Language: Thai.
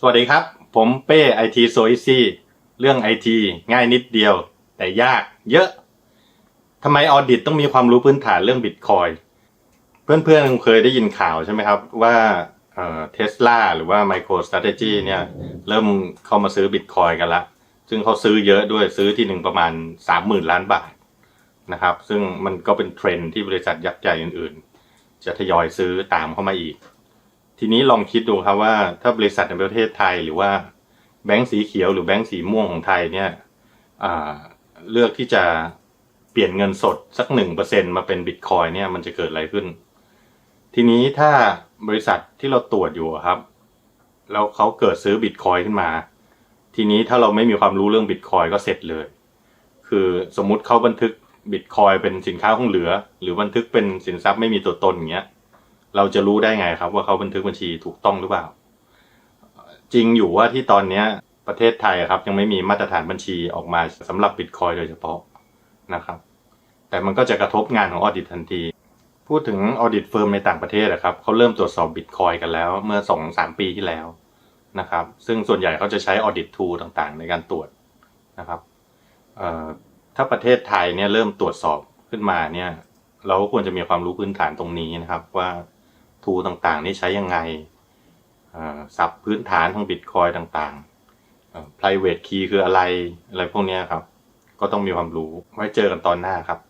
สวัสดีครับ ผมเป้ไอทีโซอิซี่เรื่องไอทีง่ายนิดเดียว แต่ยากเยอะทำไมออดิตต้องมีความรู้พื้นฐานเรื่องบิตคอยเพื่อนๆเคยได้ยินข่าวใช่ไหมครับ ว่าเทสลาหรือว่า MicroStrategy เนี่ย เริ่มเข้ามาซื้อบิตคอยกันละ ซึ่งเขาซื้อเยอะด้วยซื้อที่หนึ่งประมาณสามหมื่นล้านบาทนะครับ ซึ่งมันก็เป็นเทรนด์ที่บริษัทยักษ์ใหญ่อื่นๆ จะทยอยซื้อตามเข้ามาอีก ทีนี้ลองคิดดูครับว่าถ้าบริษัทในประเทศไทยหรือว่าแบงก์สีเขียวหรือแบงก์สีม่วงของไทยเนี่ยเลือกที่จะเปลี่ยนเงินสดสักหนึ่งเปอร์เซ็นมาเป็นบิตคอยเนี่ยมันจะเกิดอะไรขึ้น ทีนี้ถ้าบริษัทที่เราตรวจอยู่ครับ แล้วเขาเกิดซื้อบิตคอยขึ้นมา ทีนี้ถ้าเราไม่มีความรู้เรื่องบิตคอยก็เสร็จเลย คือสมมุติเขาบันทึกบิตคอยเป็นสินค้าคงเหลือ หรือบันทึกเป็นสินทรัพย์ไม่มีตัวตนอย่างเงี้ย เราจะรู้ได้ไงครับ ว่าเขาบันทึกบัญชีถูกต้องหรือเปล่า จริงอยู่ว่าที่ตอนเนี้ยประเทศไทยครับ ยังไม่มีมาตรฐานบัญชีออกมาสำหรับบิตคอยโดยเฉพาะนะครับ แต่มันก็จะกระทบงานของออดิตทันที พูดถึงออดิตเฟิร์มในต่างประเทศนะครับเขาเริ่มตรวจสอบบิตคอยกันแล้ว เมื่อสองสามปีที่แล้วนะครับ ซึ่งส่วนใหญ่เขาจะใช้ออดิตทูต่างๆ ในการตรวจนะครับถ้าประเทศไทยเนี่ยเริ่มตรวจสอบขึ้นมาเนี่ย เราก็ควรจะมีความรู้พื้นฐานตรงนี้นะครับว่า ทูต่างๆ นี่ใช้ยังไงศัพท์พื้นฐานของบิตคอยต่างๆ private key คืออะไรอะไรพวกนี้ครับ ก็ต้องมีความรู้ไว้เจอกันตอนหน้าครับ